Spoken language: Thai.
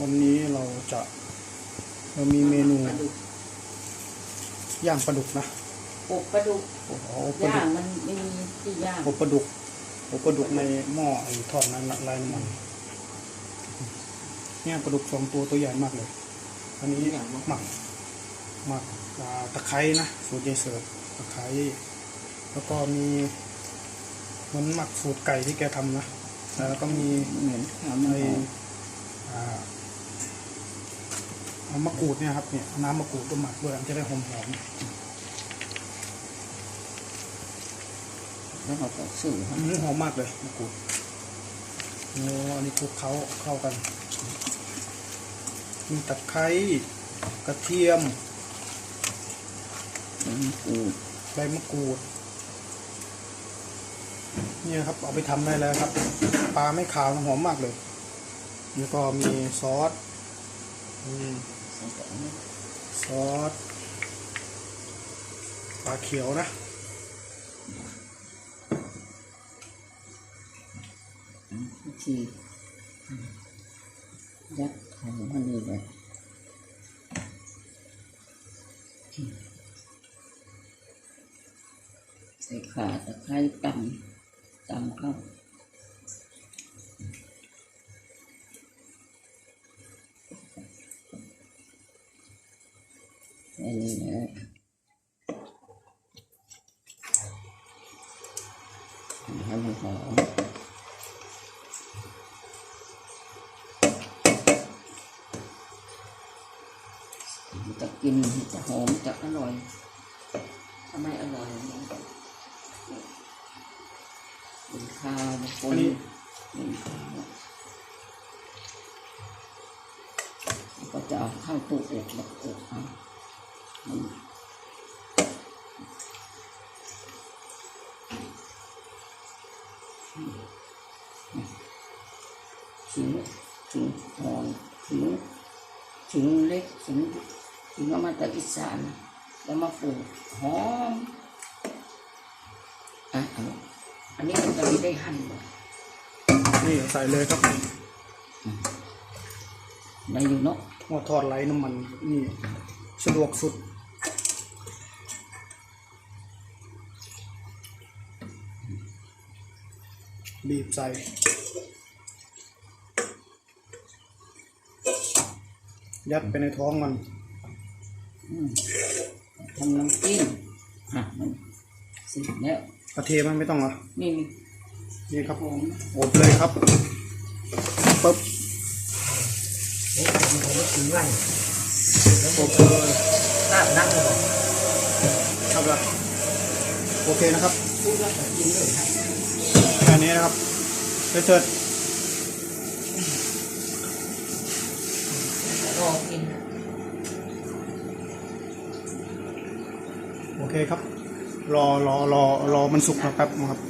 วันนี้เราจะเรามีเมนูปลาดุกย่างปลาดุกนะอบปลาดุกโอ้โหปลาย่าดุงกมันไม่มีที่ย่างอบปลาดุกอบปลาดุกในหม้อไอ้ทอดนั้นลายน้ำมันเนี่ยปลาดุกสองตัวตัวใหญ่มากเลย อันนี้หมักหมักอ่าตะไคร้นะสูตรยายเสิร์ฟตะไคร้แล้วก็มีเหมันหมักสูตรไก่ที่แกทำนะแล้วก็มีเหมือนข้าวมันไอหอ มอ่าเอามะกรูดเนี่ยครับเนี่ยน้ำมะกรูดก็หมักด้วยมันจะได้หอมหอมแล้วเราก็สื่อๆอืมหอมมากเลยมะกรูดโอ้อันนี้คลุกเขาเข้ากัน มีตะไคร้กระเทียมกูใบมะกรูดเนี่ยครับเอาไปทำได้แล้วครับปลาไม่ขาวนะหอมมากเลย แล้วก็มีซอส อืมใส่แต่อันนี้ ซอสปลาเขียวนะทียัดไข่มันนี่เลยใส่ขาตะไคร้ตำตำเข้าอันนี้นะ ให้มันหอมจะกินจะหอมจะอร่อยถ้าไม่อร่อยก็เป็นข้าวคนเป็นข้าวก็จะเอาข้าวตู้อบแล้วอบเอามัน ถึงถึงหอมถึงถึงเล็กถึงถึงเอามาจากอีสานแล้วมาปลูกหอมอะอันนี้มันจะไม่ได้หั่นหรอกนี่ใส่เลยครับได้อยู่เนาะหม้อทอดไร้น้ำมันนี่ สะดวกสุด บีบใส่ยัดไปในท้องมันทำน้ำจิ้มอะมันเสร็จแล้วกระเทมันไม่ต้องเหรอ นี่นี่ครับหอมอบเลยครับปึ๊บโอ้ผมผมไม่ถึงไงอบเลยลาบนั่งเลยครับละโอเคนะครับพูดแล้วก็กินเลยครับแค่นี้นะครับเสร็จรอกินโอเคครับ รอรอรอรอมันสุกนะครับนะครับ